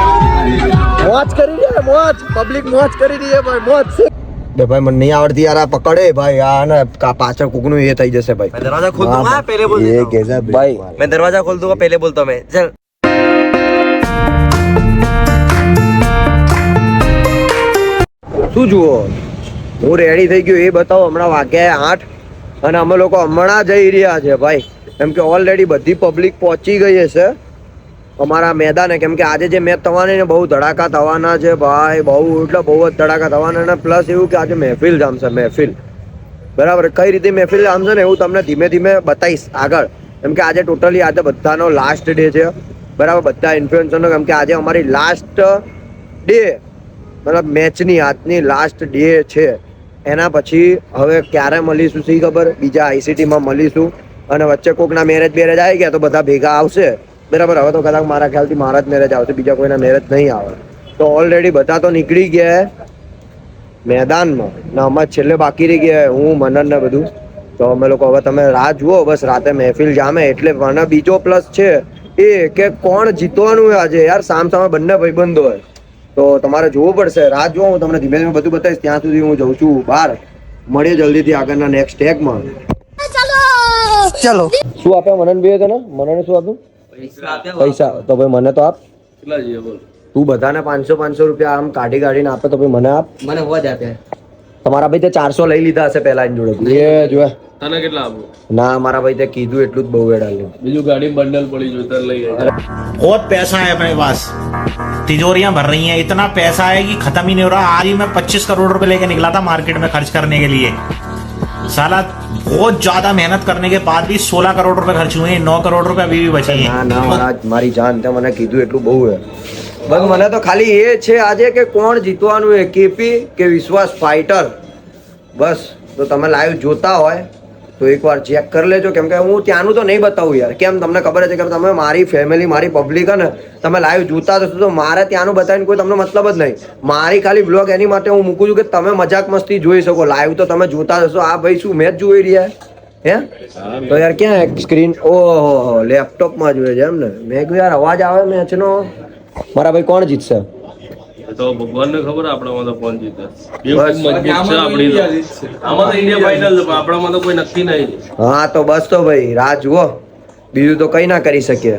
મોજ કરી રહ્યા મોજ. પબ્લિક મોજ કરી રહી છે ભાઈ મોજ બે ભાઈ મને નહીં આવડતી યાર પકડે ભાઈ. આ ને પાછળ કુકનું એ થઈ જશે ભાઈ. દરવાજા ખોલ હા પહેલે બોલ દે કે ભાઈ મેં દરવાજા ખોલ દઉં પહેલે બોલતો મેં ચલ. શું જુઓ? હું રેડી થઈ ગયો એ બતાવો હમણાં વાગ્યા આઠ અને અમે લોકો હમણાં જઈ રહ્યા છે ભાઈ. એમ કે ઓલરેડી બધી પબ્લિક પહોંચી ગઈ હશે. અમારા મેદાને કેમ કે આજે જે મેચ થવાની ને બહુ ધડાકા થવાના છે ભાઈ, બહુ, એટલે બહુ જ ધડાકા થવાના અને પ્લસ એવું કે આજે મહેફિલ જામશે, મહેફિલ. બરાબર, કઈ રીતે મહેફિલ જામશે ને એવું તમને ધીમે ધીમે બતાવીશ આગળ. કેમ કે આજે ટોટલી આજે બધાનો લાસ્ટ ડે છે. બરાબર, બધા ઇન્ફ્લુએન્સરનો કેમ કે આજે અમારી લાસ્ટ ડે મતલબ મેચની આજની લાસ્ટ ડે છે. એના પછી હવે ક્યારે મળીશું, શી ખબર? બીજા આઈસીટીમાં મળીશું. અને વચ્ચે કોકના મેરેજ બેરેજ આવી ગયા તો બધા ભેગા આવશે. બરાબર હવે તો કદાચ મારા ખ્યાલથી મારા જ મેરેજ આવશે બીજા કોઈના મેરેજ નહીં આવે. તો ઓલરેડી બધા તો નીકળી ગયા મેદાનમાં ને અમે છેલ્લે બાકી રહી ગયા હું મનન ને બધું. તો અમે લોકો હવે તમે રાહ જુઓ બસ રાતે મહેફિલ જામે એટલે મને બીજો પ્લસ છે એ કે કોણ જીતવાનું હોય આજે? યાર સામ સામે બંને ભાઈબંધો હોય તો તમારે જોવું પડશે રાહ જુઓ હું તમને ધીમે ધીમે બધું બતાવીશ. ત્યાં સુધી હું જઉં છું બહાર. મળીએ જલ્દીથી આગળના નેક્સ્ટ ટેગમાં ચલો! શું આપ્યા? મનન ભાઈ તને મનને શું આપ્યું? પૈસા તો ભાઈ મને તો આપ તું બધાને પાંચસો પાંચસો રૂપિયા આમ કાઢી કાઢીને આપે તો ભાઈ મને આપ मैंने हुआ जाते हैं તમારા ભાઈ તે ચારસો લઈ લીધા હશે પહેલા એની જોડે એ જો તને કેટલા આપું ના મારા ભાઈ તે કીધું એટલું જ બહુ વેડાલ્યું બીજું ગાડી બંડલ પડી જોઈ તારે લઈ જાય बहुत पैसा है अपने पास तिजोरियां भर रही हैं इतना पैसा है कि खत्म ही नहीं हो रहा आज ही मैं 25 करोड़ रुपए लेके निकला था मार्केट में खर्च करने के लिए साला बहुत ज्यादा मेहनत करने के बाद भी 16 करोड़ रुपए खर्च हुए हैं 9 करोड़ रुपए अभी भी बचे ના हैं ના મારા મારી જાન તે મને કીધું એટલું બહુ હે બસ મને તો ખાલી એ છે આજે કે કોણ જીતવાનું હે કેપી કે વિશ્વાસ ફાઇટર બસ તો તમે લાઈવ જોતા હોય તો એકવાર ચેક કરી લેજો. કેમ કે હું ત્યાંનું તો નહીં બતાવું યાર. કેમ તમને ખબર છે કે તમે મારી ફેમિલી મારી પબ્લિક ને, તમે લાઈવ જોતા જશો તો મારે ત્યાંનું બતાવીને કોઈ તમને મતલબ જ નહીં. મારી ખાલી બ્લોગ એની માટે હું મૂકું છું કે તમે મજાક મસ્તી જોઈ શકો. લાઈવ તો તમે જોતા જશો આ ભાઈ શું મેચ જોઈ રહ્યા હે? તો યાર ક્યાં સ્ક્રીન ઓહો લેપટોપમાં જોઈએ છે એમ ને મેં યાર, અવાજ આવે મેચનો મારા ભાઈ કોણ જીતશે? તો ભગવાન ને ખબર આપણામાં તો કોણ જીતે. બીજું તો કઈ ના કરી શકીએ.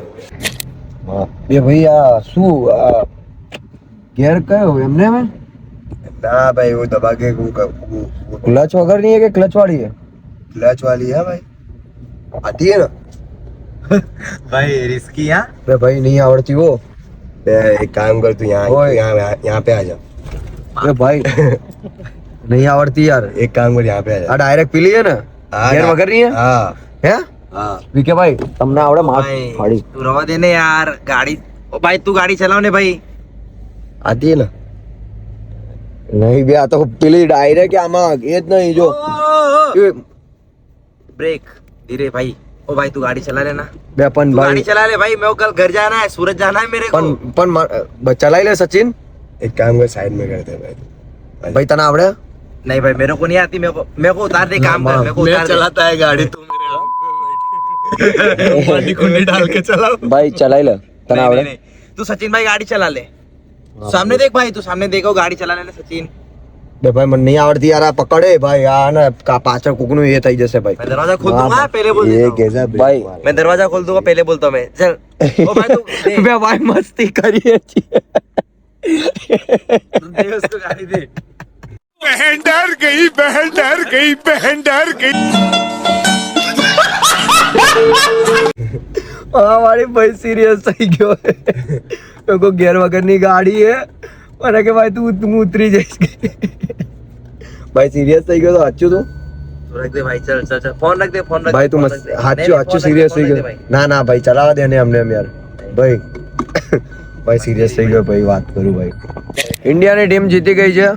કયો એમને મેં ના ભાઈ હું દબાગે ક્લચ વગરની કે ક્લચ વાળી હે ક્લચ વાળી હે ભાઈ. આતી હે ના. ભાઈ રિસ્કી હા ભાઈ નહીં આવડતી હો. एक काम कर तू यहाँ ओए। यहाँ यहाँ पे आ जा બે ભાઈ નહીં આવડતી યાર एक काम कर यहाँ पे आ આ जा ડાયરેક્ટ પીલી હે ને हाँ, ઘેર ना- વગર ની હે हाँ હે हाँ વિકે ભાઈ તમને આવડે માર भाई ફાડી तू रवा देने यार गाड़ी ओ भाई तू गाड़ी चलाओ ने भाई आती है ना નહીં બે આ તો પેલી ડાયરેક્ટ આમાં એ જ નહીં જો એ ब्रेक धीरे भाई ओ भाई तू गाड़ी चला लेना बे अपन भाई गाड़ी चला ले भाई मेरे कल घर जाना है सूरत जाना है मेरे को पण पण चला ही ले सचिन एक काम कर साइड में कर दे भाई भाई तना आवड़े नहीं भाई मेरे को नहीं आती मेरे को मेरे को उतार दे काम कर मेरे को उतार चलाता है गाड़ी तू मेरे पानी कुंडी डाल के चलाओ भाई चला ही ले तना आवड़े तू सचिन भाई गाड़ी चला ले सामने देख भाई तू सामने देखो गाड़ी चला ले सचिन બે ભાઈ મને નહીં આવડતી યાર આ પકડે ભાઈ આ ને પાછળ કોકનું એ થઈ જશે ભાઈ. દરવાજા ખોલ દઉંગા પહેલે બોલ દેતા ભાઈ મેં દરવાજા ખોલ દઉંગા પહેલે બોલતો મેં. ચલ. બે ભાઈ મસ્તી કરીએ છીએ. બહેન ડર ગઈ બહેન ડર ગઈ બહેન ડર ગઈ. આ વાળી ભાઈ સિરિયસ થઈ ગયો લોકો ગેર વગરની ગાડી હે મને કે ભાઈ તું તું ઉતરી જઈશ. ભાઈ સિરિયસ થઈ ગયો તો સાચું તું? ભાઈ તું સાચું સાચું સિરિયસ થઈ ગયો. ના ના ભાઈ ચલાવવા દે ને અમને યાર. ભાઈ ભાઈ સિરિયસ થઈ ગયો ભાઈ વાત કરું ભાઈ. ઇન્ડિયાની ટીમ જીતી ગઈ છે.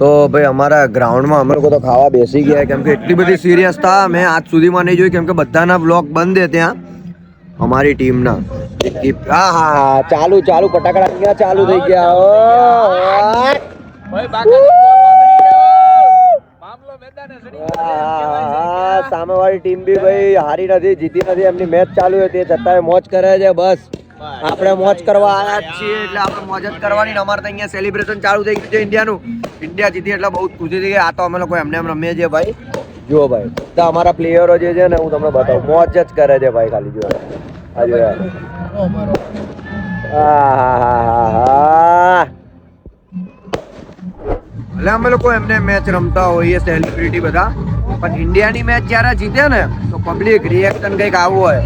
તો ભાઈ અમારા ગ્રાઉન્ડમાં અમે લોકો તો ખાવા બેસી ગયા. કેમ કે એટલી બધી સિરિયસ હતા મેં આજ સુધીમાં નહીં જોઈ. કેમ કે બધાના બ્લોક બંધ છે ત્યાં. અમારી ટીમના. હા હા હા ચાલુ ચાલુ ફટાકડા ક્યાં ચાલુ થઈ ગયા. ઓ સામે વાળી ટીમ બી ભાઈ હારી નથી જીતી નથી. એમની મેચ ચાલુ હતી તે છતાંય મોજ કરે છે બસ. આપણે મોજ કરવા આવ્યા છીએ એટલે આપણે મોજ જ કરવાની. અમારે તો અહીંયા સેલિબ્રેશન ચાલુ થઈ ગયું છે ઇન્ડિયાનું ઇન્ડિયા જીતી એટલે બહુ ખુશી થઈ ગઈ. આ તો અમે લોકો એમને એમ રમીએ છીએ ભાઈ. જુઓ ભાઈ તો અમારા પ્લેયરો જે છે ને, હું તમને બતાવું મોજ જ કરે છે ભાઈ ખાલી, જુઓ આ જુઓ. આહાહાહા. અમે લોકો એમને મેચ રમતા હોઈએ સેલિબ્રિટી બધા, પણ ઇન્ડિયાની મેચ જ્યારે જીતે ને, તો પબ્લિક રિએક્શન કંઈક આવું હોય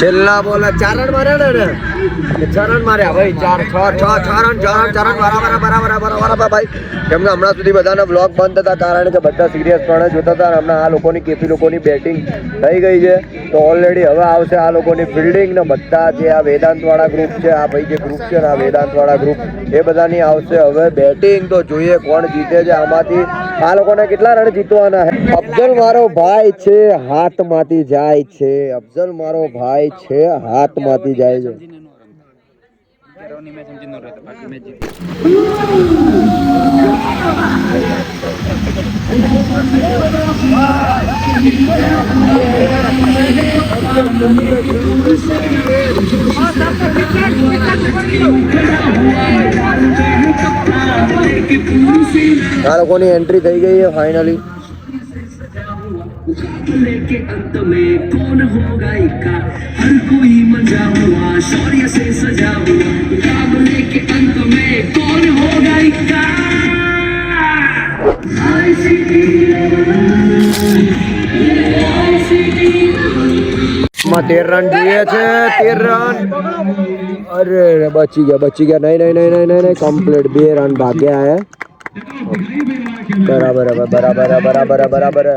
છેલ્લા બોલ ચાર રન માર્યા ને છ રન માર્યા ભાઈ, ચાર, છ છ છ રન છ રન ચાર રન બરાબર બરાબર બરાબર, ભાઈ. કેમ કે હમણાં સુધી બધાના બ્લોગ બંધ હતા કારણ કે બધા સિરિયસ પણ જોતા હતા હમણાં આ લોકોની કેપી લોકોની બેટિંગ થઈ ગઈ છે. તો ઓલરેડી હવે આવશે આ લોકોની ફિલ્ડિંગ ને બધા જે આ વેદાંતવાળા ગ્રુપ છે, આ ભાઈ જે ગ્રુપ છે ને આ વેદાંતવાળા ગ્રુપ એ બધાની આવશે. હવે બેટિંગ તો જોઈએ કોણ જીતે છે આમાંથી. આ લોકોને કેટલા રન જીતવાના છે અફઝલ મારો ભાઈ છે, હાથમાંથી જાય છે. અફઝલ મારો ભાઈ છે, હાથમાંથી જાય છે. આ લોકોની એન્ટ્રી થઈ ગઈ છે ફાઇનલી के अंत में कौन होगा इक्का हर कोई मजा हुआ शौर्य से सजा हुआ मुकाबले के अंत में कौन होगा इक्का માં તેર રન જોઈએ છે તેર રન અરે રે, બચી ગયા બચી ગયા નહીં નહીં નહીં નહીં નહીં નહીં કમ્પ્લીટ બે રન ભાગ્યા હે બરાબર હવે બરાબર હે, બરાબર હે, બરાબર હે.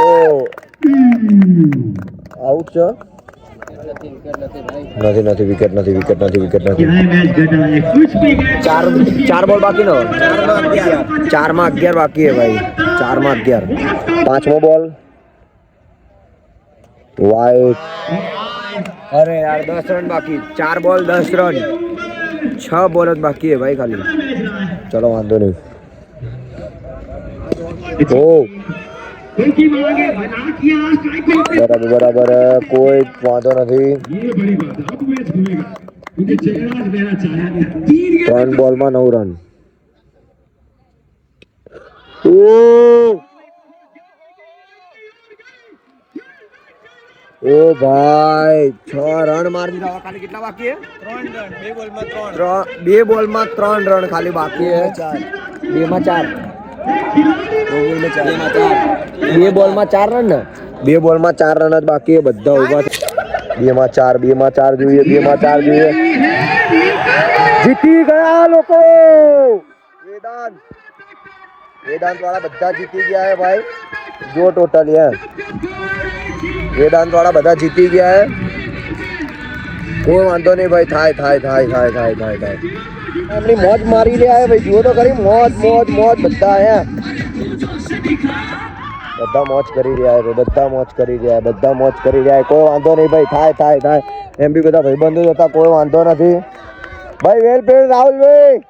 ઓ આઉટ છે નથી નથી વિકેટ નથી વિકેટ નથી વિકેટ નથી ચાર ચાર બોલ બાકી નો ચારમાં અગિયાર બાકી હે ભાઈ ચારમાં અગિયાર પાંચમો બોલ વાઇટ અરે યાર દસ રન બાકી ચાર બોલ દસ રન છ બોલ જ બાકી હે ભાઈ ખાલી ચલો વાંધો નહીં ઓ બરાબર બરાબર હે, કોઈ વાંધો નથી ત્રણ બોલમાં નવ રન ઓ ઓ ભાઈ છ રન મારી દીધા. હવે ખાલી કેટલા બાકી હે ત્રણ બે બોલમાં ત્રણ. રન ખાલી બાકી હે બે માં ચાર. બે બોલમાં ચાર રન ને? બે બોલમાં ચાર રન જ બાકી હે બધા ઊભા બે માં ચાર બે માં ચાર જોઈએ બે માં ચાર જોઈએ. જીતી ગયા લોકો. વેદાંત વેદાંત વાળા બધા જીતી ગયા હે ભાઈ. જો ટોટલ હે વેદાંત વાળા બધા જીતી ગયા હે કોઈ વાંધો નહીં ભાઈ થાય થાય થાય થાય થાય થાય થાય એમની મોજ મારી રહ્યા હે ભાઈ જુઓ તો ખરી મોજ મોજ મોજ બધા હે બધા મોજ કરી રહ્યા છે બધા મોજ કરી રહ્યા છે બધા મોજ કરી રહ્યા છે કોઈ વાંધો નહીં ભાઈ થાય થાય થાય એમ બી બધા ભાઈબંધો જ હતા કોઈ વાંધો નથી ભાઈ વેલ પ્લેડ રાહુલ ભાઈ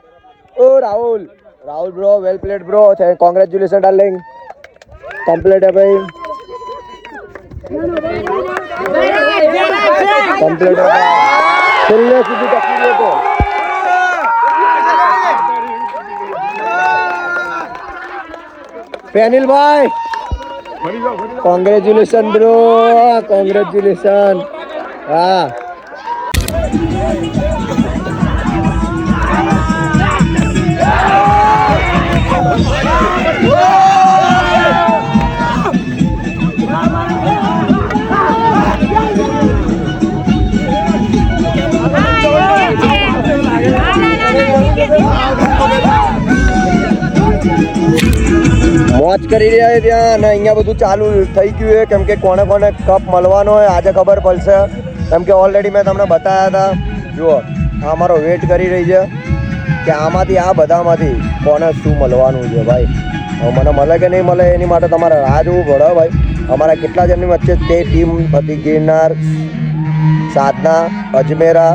ઓ Rahul Rahul bro well played bro congratulation darling complete હે ભાઈ કમ્પ્લીટ છેલ્લે સુધી ટકી ગયો તો. પેનિલભાઈ કોંગ્રેચ્યુલેશન બ્રો કોંગ્રેચ્યુલેશન હા. મોજ કરી રહ્યા છે ત્યાં અને અહીંયા બધું ચાલુ થઈ ગયું છે. કેમ કે કોને કોને કપ મળવાનો હોય આજે ખબર પડશે. કેમ કે ઓલરેડી મેં તમને બતાવ્યા હતા. જુઓ, આ અમારો વેટ કરી રહી છે કે આમાંથી, આ બધામાંથી કોને શું મળવાનું છે ભાઈ? મને મળે કે નહીં મળે એની માટે તમારે રાહ જોવું પડે ભાઈ. અમારા કેટલા જણની વચ્ચે તે ટીમ હતી ગિરનાર, સાધના, અજમેરા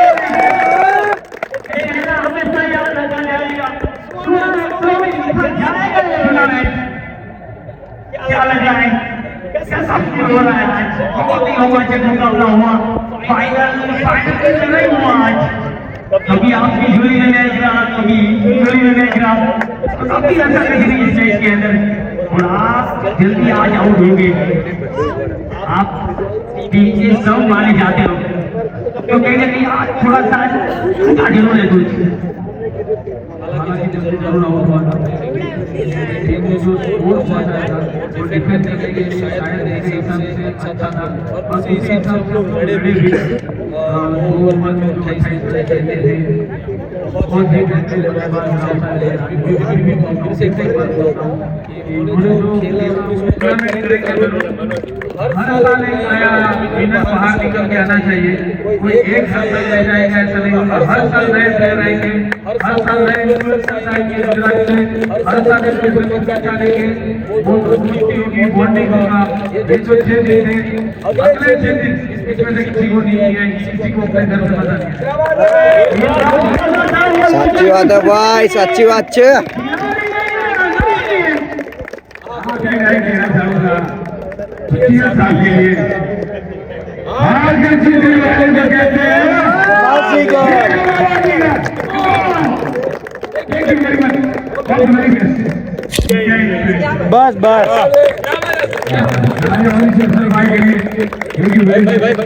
है कुछ हो है ही कभी आपकी झोली में मैच रहा कभी झोली में मैच रहा काफ़ी अच्छा कर रही स्टेज के अंदर और आप जल्दी आज आउट होंगे आप पीछे सब मारे जाते हो। तो कहीं कहीं आज थोड़ा सा गाड़ी लो कुछ। हालाँकि जब ज़रूर आउट हुआ टीम ने जो स्कोर हुआ था वो डिफेंस के लिए शायद एक हिसाब से अच्छा था और उसी हिसाब से वो बड़े भी ओवर में जो एक्साइज रहते थे बहुत ही बेहतरीन रहा है फिर से एक बार बोलता हूँ। कि उन्होंने जो खेला उसमें टूर्नामेंट के अंदर हर साल एक नया विनर बाहर निकल के आना चाहिए कोई एक साल में रह जाएगा ऐसा नहीं होगा हर साल नए प्लेयर आएँगे हर साल नए इन्फ्लुएंसर्स आएँगे गुजरात से हर साल एक दूसरे को जानेंगे वो दोस्ती होगी बॉन्डिंग होगा ये जो छह दिन है अगले छह दिन इसमें से किसी को नहीं है किसी को अपने घर से मैं कहना चाहूँगा पच्चीस साल के लिए आज के वाले जो कहते हैं बस बस भाई के लिए भाई भाई भाई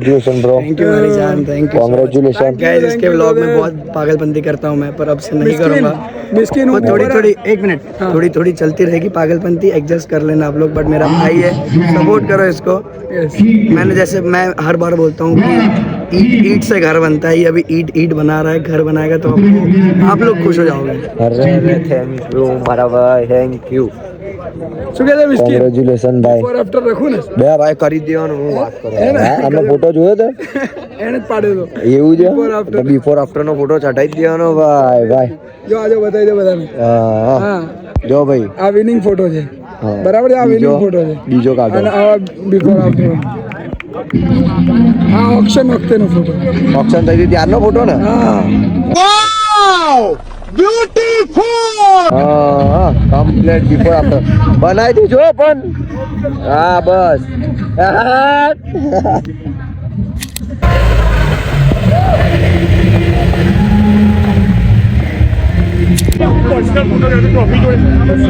congratulations bro thank you भाई जान थैंक यू congratulations. गाइस इसके व्लॉग में बहुत पागलपंती करता हूँ मैं पर अब से नहीं करूँगा। मिस्किन हूँ थोड़ी थोड़ी एक मिनट थोड़ी थोड़ी चलती रहेगी पागलपंती एडजस्ट कर लेना आप लोग बट मेरा भाई है सपोर्ट करो इसको। मैंने जैसे मैं हर बार बोलता हूँ कि ईट ईट से घर बनता है अभी ईट ईट बना रहा है घर बनाएगा तो आप लोग खुश हो जाओगे। थैंक यू बराबर थैंक यू શું કહે છે મિસ્કી કોંગ્રેચ્યુલેશન ભાઈ ફોર આફ્ટર રખું ને? બે ભાઈ કરી દેવાનું હું વાત કરું. હા, આનો ફોટો જોયો તો? એને જ પાડ્યો એવું છે? Before, after. બિફોર આફ્ટર નો ફોટો ચટાઈ દેવાનો ભાઈ ભાઈ. જો આજે બતાવી દો બધાને. હા, હા. હા. જો ભાઈ. આ વિનિંગ ફોટો છે. બરાબર છે? આ બીજો- વિનિંગ ફોટો છે. બીજો કાઢો. અને આ બિફોર આફ્ટર આ ઓપ્શન વખતેનો ફોટો ઓપ્શન થઈ ગયું ત્યારનો ફોટો ને? હા. કમ્પ્લીટ બિફોર આફ્ટર બનાવી દીજો પણ. હા, બસ.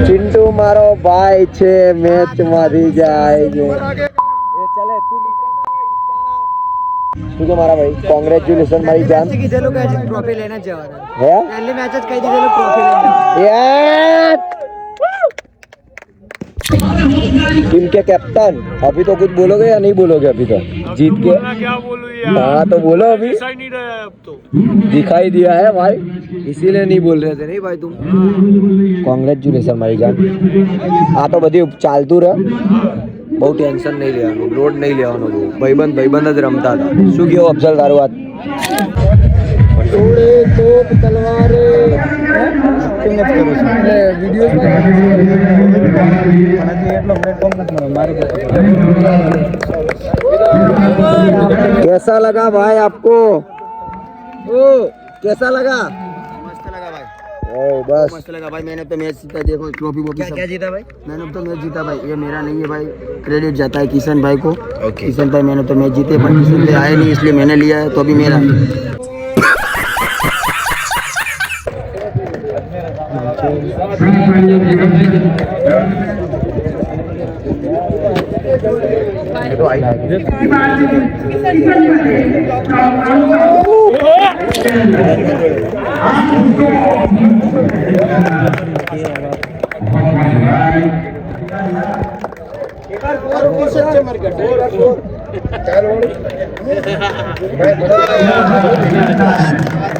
ચિંટુ મારો ભાઈ છે મેચ મારી જાય છે. શું કે મારા ભાઈ કોંગ્રેચ્યુલેશન મારી જાન કીધેલું કે ટ્રોફી લઈને જ જવાના હે પહેલી મેચ જ કહી દીધેલું ટ્રોફી લઈને यार टीम के कैप्टन अभी तो कुछ बोलोगे या नहीं बोलोगे अभी तो जीत के क्या बोलूं हाँ तो बोलो अभी ही नहीं रहा है अब तो दिखाई दिया है भाई इसीलिए नहीं बोल रहे थे नहीं भाई तुम કોંગ્રેચ્યુલેશન મારી જાન આ તો બધી ચાલતું રહે બહુ ટેન્શન નહીં લેવાનું લોડ નહીં લેવાનો બહુ ભાઈબંધ ભાઈબંધ જ રમતા હતા શું કેવું અફઝલ તારું વાત તલવારે એક્ટિંગ જ કરું છું એટલે વિડીયો પણ હજી એટલો પ્લેટફોર્મ નથી મળ્યો મારે कैसा लगा भाई आपको ओ कैसा लगा મસ્ત લગા ભાઈ ओ बस। मस्त लगा भाई मैंने तो मैच जीता देखो ट्रॉफी वॉफी सब। जीता भाई? मैंने तो मैच जीता भाई ये मेरा नहीं है भाई क्रेडिट जाता है किशन भाई को। किशन भाई मैंने तो मैच जीते पर किशन भाई आए नहीं इसलिए मैंने लिया है तो अभी मेरा।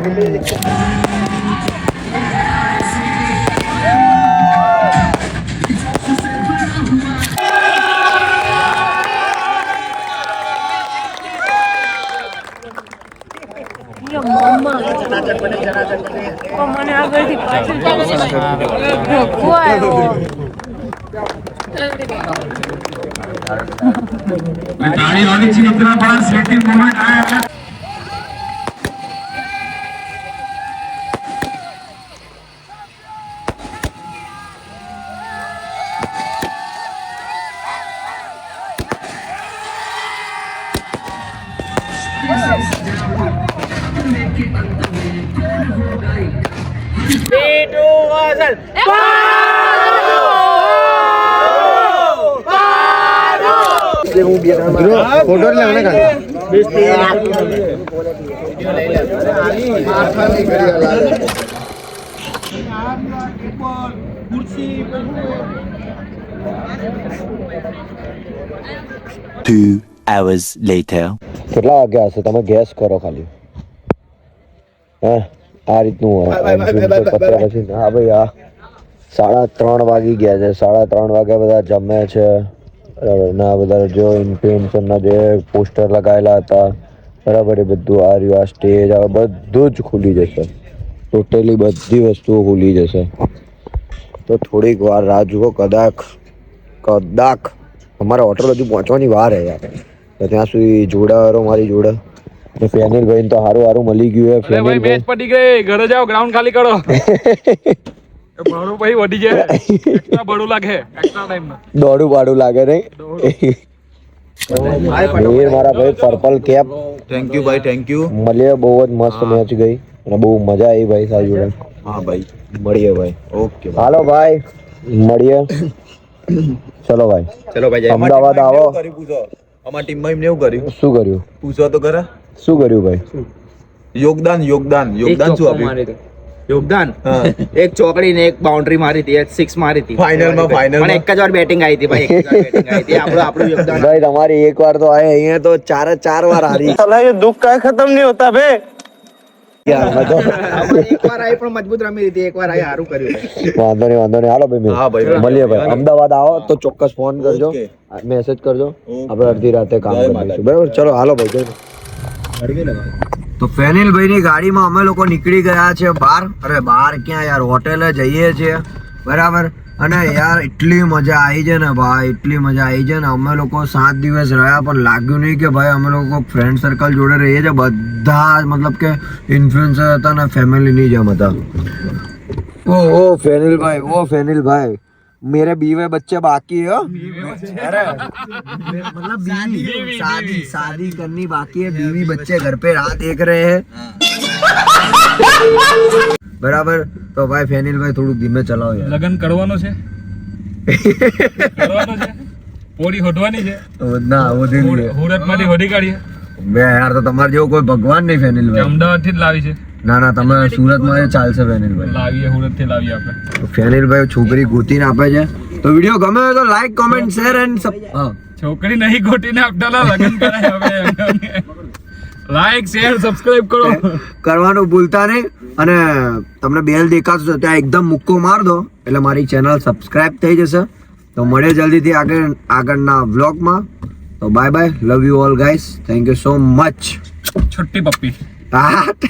મને તાળી વાળી છે મિત્ર પણ સેટિંગ મોમેન્ટ આ Two hours later. કેટલા વાગ્યા હશે? તમે ગેસ કરો ખાલી. હે? આ રીતનું પત્યા પછી હા ભાઈ આ સાડા ત્રણ વાગી ગયા છે. સાડા ત્રણ વાગ્યા બધા જમે છે. બરાબર. ના બધા જો પેન્શનના જે પોસ્ટર લગાવેલા હતા બરાબર એ બધું આ રહ્યું આ સ્ટેજ આ બધું જ ખુલી જશે. ટોટલી બધી વસ્તુઓ ખુલી જશે. તો થોડીક વાર રાહ જુઓ કદાચ કદાચ અમારા હોટલ હજુ પહોંચવાની વાર હે યાર. તો ત્યાં સુધી જોડાવારો મારી જોડે. ને ફેનિલ ભાઈ તો હારું હારું મળી ગયું ફેનિલ ભાઈ પડી ગઈ. ઘરે જાઓ ગ્રાઉન્ડ ખાલી કરો. ભાડું પછી વધી જાય. એક્સ્ટ્રા ભાડું લાગે. એક્સ્ટ્રા ટાઈમ દોડું પાડું લાગે નહીં મીર મારા ભાઈ પર્પલ કેપ થેન્ક યુ ભાઈ થેન્ક યુ મળીએ બહુ જ મસ્ત મેચ ગઈ. અને બહુ મજા આવી ભાઈ સારી જોડે હા ભાઈ. મળીએ ભાઈ. ઓકે હાલો ભાઈ. મળીએ. ચલો ભાઈ. ચલો ભાઈ અમદાવાદ આવો. અમારા ટીમમાં એમને એવું કર્યું? શું કર્યું? પૂછો તો ખરા. શું કર્યું ભાઈ? યોગદાન યોગદાન યોગદાન શું આપ્યું? યોગદાન. એક ચોકડી ને એક બાઉન્ડ્રી મારી હતી એક સિક્સ મારી હતી. ફાઇનલમાં, ફાઇનલ પણ એક જ વાર બેટિંગ આવી હતી ભાઈ. એક જ વાર બેટિંગ આવી હતી. આપણું આપણું યોગદાન. ભાઈ તમારી એક વાર તો આય અહીંયા તો ચાર ચાર વાર હારી. આપણે એક વાર કાય પણ મજબૂત રમી હતી એક વાર સારું વાંધો નહીં વાંધો નહીં. હાલો ભાઈ હા ભાઈ, મળીએ ભાઈ. અમદાવાદ આવો તો ચોક્કસ ફોન કરજો. મેસેજ કરજો. આપડે અડધી રાતે કામ કરીશું બરાબર? ચલો હાલો ભાઈ. તો ફેનિલભાઈની ગાડીમાં અમે લોકો નીકળી ગયા છે બહાર. અરે બહાર ક્યાં યાર, હોટેલે જઈએ છીએ. બરાબર? અને યાર, એટલી મજા આવી છે ને ભાઈ, એટલી મજા આવી છે ને. અમે લોકો સાત દિવસ રહ્યા, પણ લાગ્યું નહીં કે ભાઈ અમે લોકો ફ્રેન્ડ સર્કલ જોડે રહીએ છીએ. બધા મતલબ કે ઇન્ફ્લુએન્સર હતા ને ફેમિલીની જેમ હતા. ઓ ઓ ફેનિલભાઈ ઓ ફેનિલભાઈ. मेरे बीवे बच्चे बाकी है अरे मतलब बीवी शादी शादी करनी बाकी है बीवी बच्चे घर पे राह देख रहे हैं बराबर तो भाई फैनिल भाई થોડું ધીમે ચલાવો યાર લગન કરવાનો છે કરવાનો છે પોડી હોડવાની છે ના वो दिन હુરત માંથી હોડી કાઢીએ બે યાર તો તમારે જેવો કોઈ ભગવાન નહીં ફેનિલ ભાઈ અમદાવાદથી જ લાવી છે. ના ના તમે સુરતમાં ચાલશે ફેનિલ ભાઈ લાવીએ સુરતથી લાવીએ આપણે. ફેનિલ ભાઈ છોકરી ગોતીને આપે છે. તો વીડિયો ગમે તો લાઈક કોમેન્ટ શેર એન્ડ છોકરી નહીં ગોટીને આપતા લગન કરાય હવે લાઈક શેર સબસ્ક્રાઇબ કરો. કરવાનું ભૂલતા નહીં. અને તમને બેલ દેખાશે ત્યાં એકદમ મુક્કો માર દો. એટલે મારી ચેનલ સબસ્ક્રાઇબ થઈ જશે. તો મળે જલ્દીથી આગળ આગળના વ્લોગમાં તો bye bye love you all guys thank you so much છુટ્ટી પપ્પી ટાટ